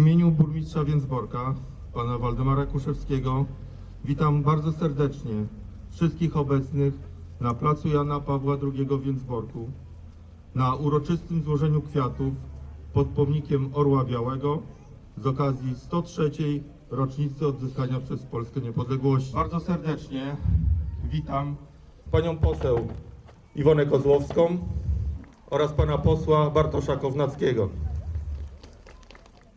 Imieniu burmistrza Więcborka, pana Waldemara Kuszewskiego, witam bardzo serdecznie wszystkich obecnych na placu Jana Pawła II w Więcborku na uroczystym złożeniu kwiatów pod pomnikiem Orła Białego z okazji 103. rocznicy odzyskania przez Polskę niepodległości. Bardzo serdecznie witam panią poseł Iwonę Kozłowską oraz pana posła Bartosza Kownackiego.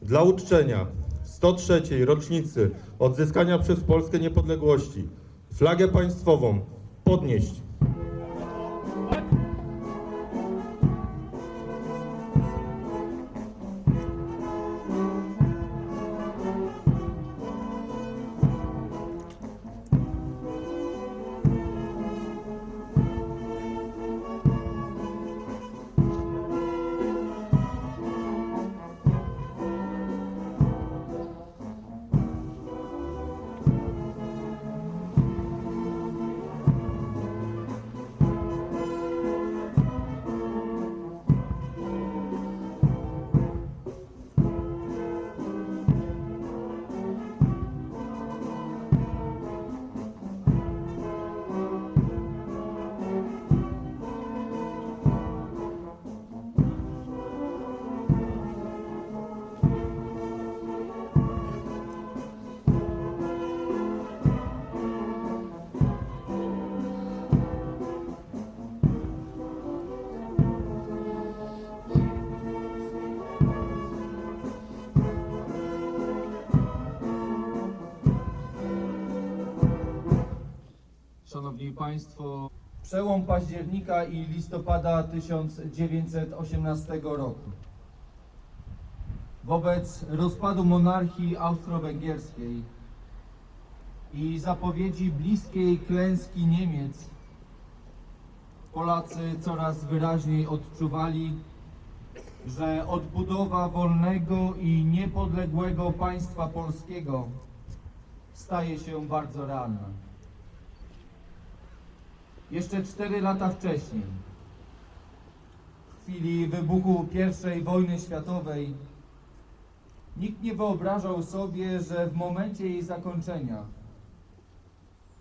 Dla uczczenia 103. rocznicy odzyskania przez Polskę niepodległości flagę państwową podnieść. Państwo, przełom października i listopada 1918 roku. Wobec rozpadu monarchii austro-węgierskiej i zapowiedzi bliskiej klęski Niemiec, Polacy coraz wyraźniej odczuwali, że odbudowa wolnego i niepodległego państwa polskiego staje się bardzo realna. Jeszcze cztery lata wcześniej, w chwili wybuchu I wojny światowej, nikt nie wyobrażał sobie, że w momencie jej zakończenia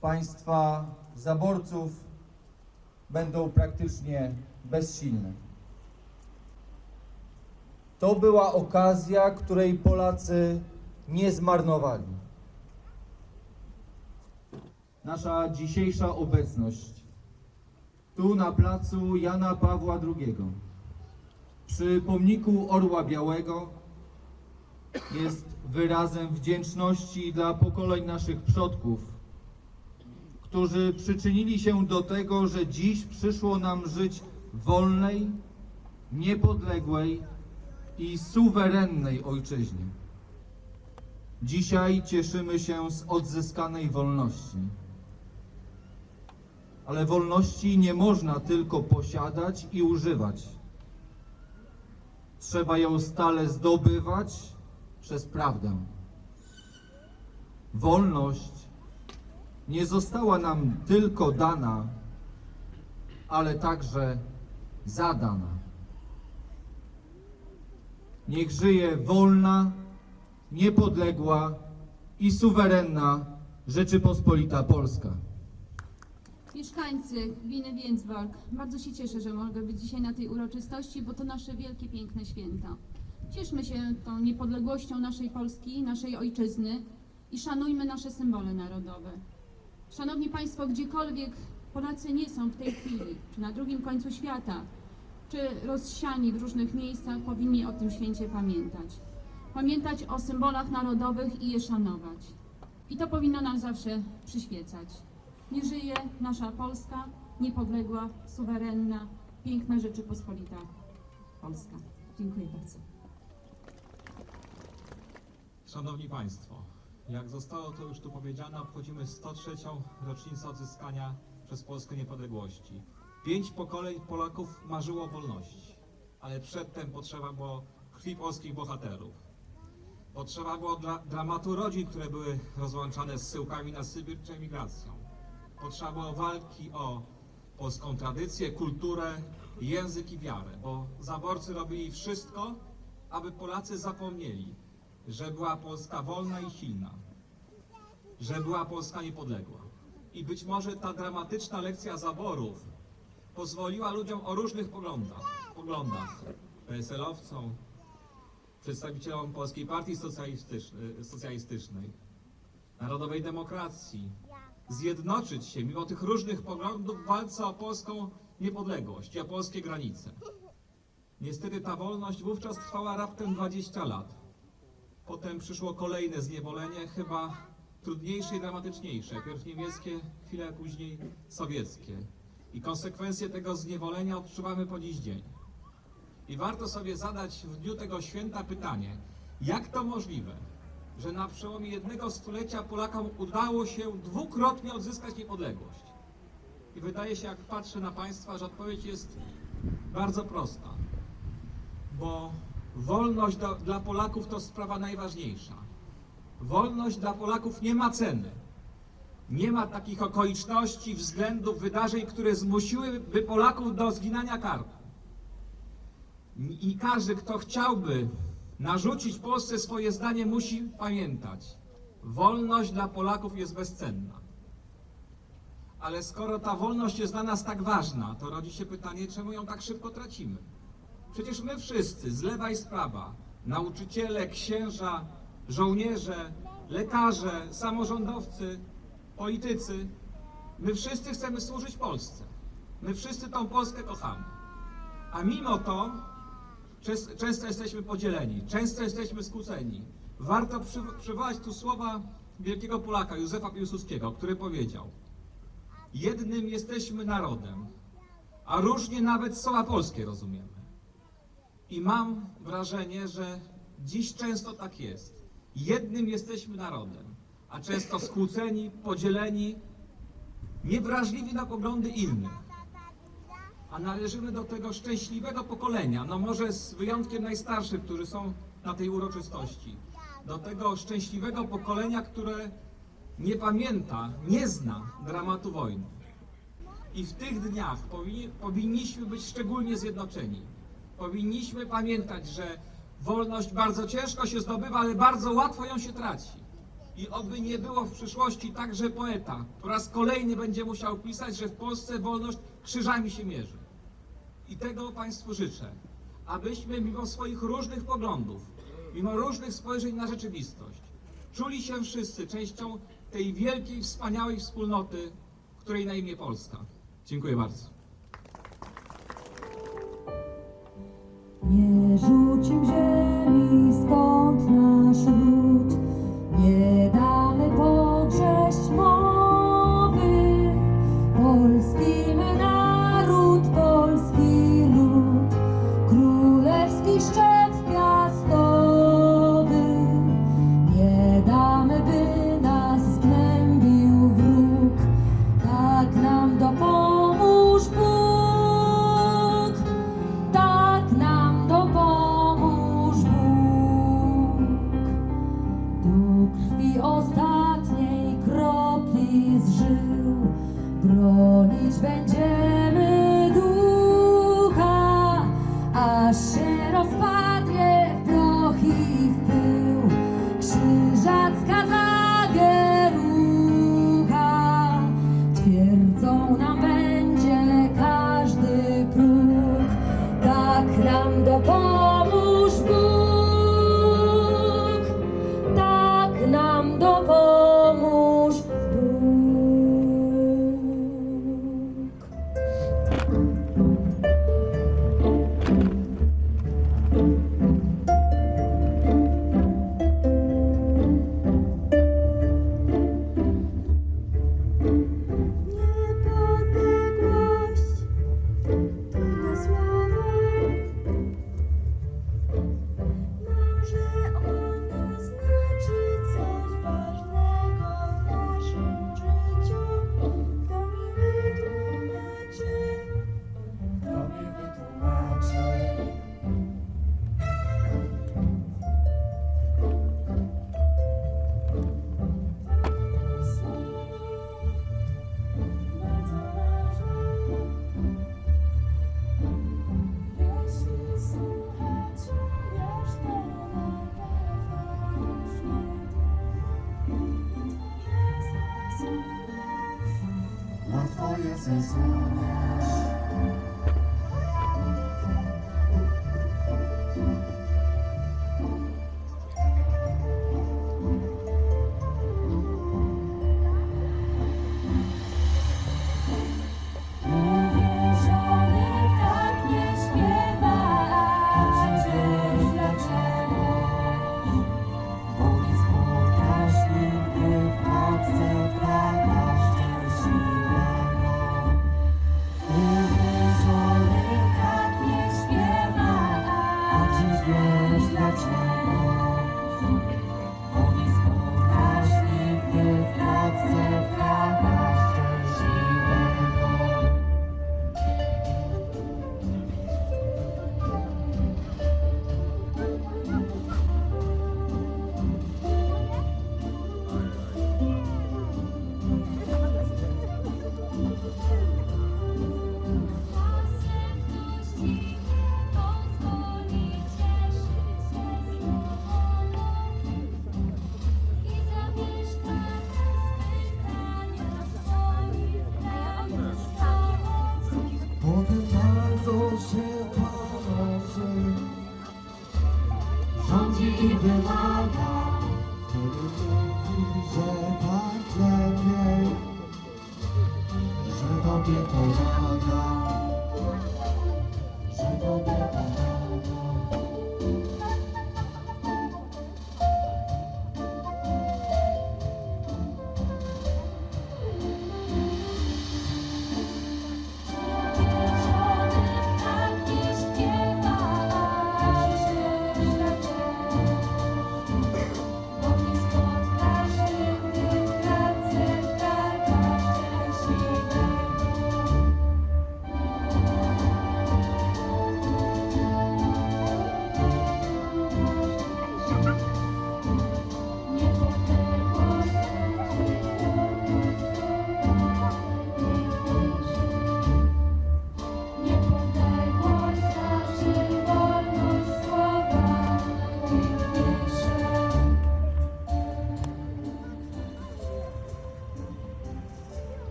państwa zaborców będą praktycznie bezsilne. To była okazja, której Polacy nie zmarnowali. Nasza dzisiejsza obecność tu na placu Jana Pawła II przy pomniku Orła Białego jest wyrazem wdzięczności dla pokoleń naszych przodków, którzy przyczynili się do tego, że dziś przyszło nam żyć w wolnej, niepodległej i suwerennej ojczyźnie. Dzisiaj cieszymy się z odzyskanej wolności. Ale wolności nie można tylko posiadać i używać. Trzeba ją stale zdobywać przez prawdę. Wolność nie została nam tylko dana, ale także zadana. Niech żyje wolna, niepodległa i suwerenna Rzeczypospolita Polska. Mieszkańcy gminy Więcbork, bardzo się cieszę, że mogę być dzisiaj na tej uroczystości, bo to nasze wielkie, piękne święta. Cieszmy się tą niepodległością naszej Polski, naszej ojczyzny i szanujmy nasze symbole narodowe. Szanowni Państwo, gdziekolwiek Polacy nie są w tej chwili, czy na drugim końcu świata, czy rozsiani w różnych miejscach, powinni o tym święcie pamiętać. Pamiętać o symbolach narodowych i je szanować. I to powinno nam zawsze przyświecać. Nie żyje nasza Polska, niepodległa, suwerenna, piękna Rzeczypospolita Polska. Dziękuję bardzo. Szanowni Państwo, jak zostało to już tu powiedziane, obchodzimy 103. rocznicę odzyskania przez Polskę niepodległości. Pięć pokoleń Polaków marzyło o wolności, ale przedtem potrzeba było krwi polskich bohaterów. Potrzeba było dla, dramatu rodzin, które były rozłączane z syłkami na Sybir czy emigracją. Potrzeba walki o polską tradycję, kulturę, język i wiarę, bo zaborcy robili wszystko, aby Polacy zapomnieli że była Polska wolna i silna, że była Polska niepodległa. I być może ta dramatyczna lekcja zaborów pozwoliła ludziom o różnych poglądach, poglądach PSL-owcom, przedstawicielom Polskiej Partii Socjalistycznej, Socjalistycznej, Narodowej Demokracji, zjednoczyć się mimo tych różnych poglądów w walce o polską niepodległość i o polskie granice. Niestety ta wolność wówczas trwała raptem 20 lat. Potem przyszło kolejne zniewolenie, chyba trudniejsze i dramatyczniejsze. Pierw niemieckie, chwilę później sowieckie. I konsekwencje tego zniewolenia odczuwamy po dziś dzień. I warto sobie zadać w dniu tego święta pytanie, jak to możliwe, że na przełomie jednego stulecia Polakom udało się dwukrotnie odzyskać niepodległość? I wydaje się, jak patrzę na Państwa, że odpowiedź jest bardzo prosta. Bo wolność do, dla Polaków to sprawa najważniejsza. Wolność dla Polaków nie ma ceny. Nie ma takich okoliczności, względów, wydarzeń, które zmusiłyby Polaków do zginania karku. I każdy, kto chciałby narzucić Polsce swoje zdanie, musi pamiętać, wolność dla Polaków jest bezcenna. Ale skoro ta wolność jest dla nas tak ważna, to rodzi się pytanie, czemu ją tak szybko tracimy? Przecież my wszyscy, z lewa i z prawa, nauczyciele, księża, żołnierze, lekarze, samorządowcy, politycy, my wszyscy chcemy służyć Polsce. My wszyscy tą Polskę kochamy. A mimo to Często jesteśmy podzieleni, często jesteśmy skłóceni. Warto przy, przywołać tu słowa wielkiego Polaka, Józefa Piłsudskiego, który powiedział Jednym jesteśmy narodem, a różnie nawet słowa polskie rozumiemy. I mam wrażenie, że dziś często tak jest. Jednym jesteśmy narodem, a często skłóceni, podzieleni, niewrażliwi na poglądy innych a należymy do tego szczęśliwego pokolenia, no może z wyjątkiem najstarszych, którzy są na tej uroczystości, do tego szczęśliwego pokolenia, które nie pamięta, nie zna dramatu wojny. I w tych dniach powinni, powinniśmy być szczególnie zjednoczeni. Powinniśmy pamiętać, że wolność bardzo ciężko się zdobywa, ale bardzo łatwo ją się traci. I oby nie było w przyszłości tak, że poeta po raz kolejny będzie musiał pisać, że w Polsce wolność krzyżami się mierzy. I tego Państwu życzę, abyśmy mimo swoich różnych poglądów, mimo różnych spojrzeń na rzeczywistość, czuli się wszyscy częścią tej wielkiej, wspaniałej wspólnoty, której na imię Polska. Dziękuję bardzo. Bronić będziemy This is all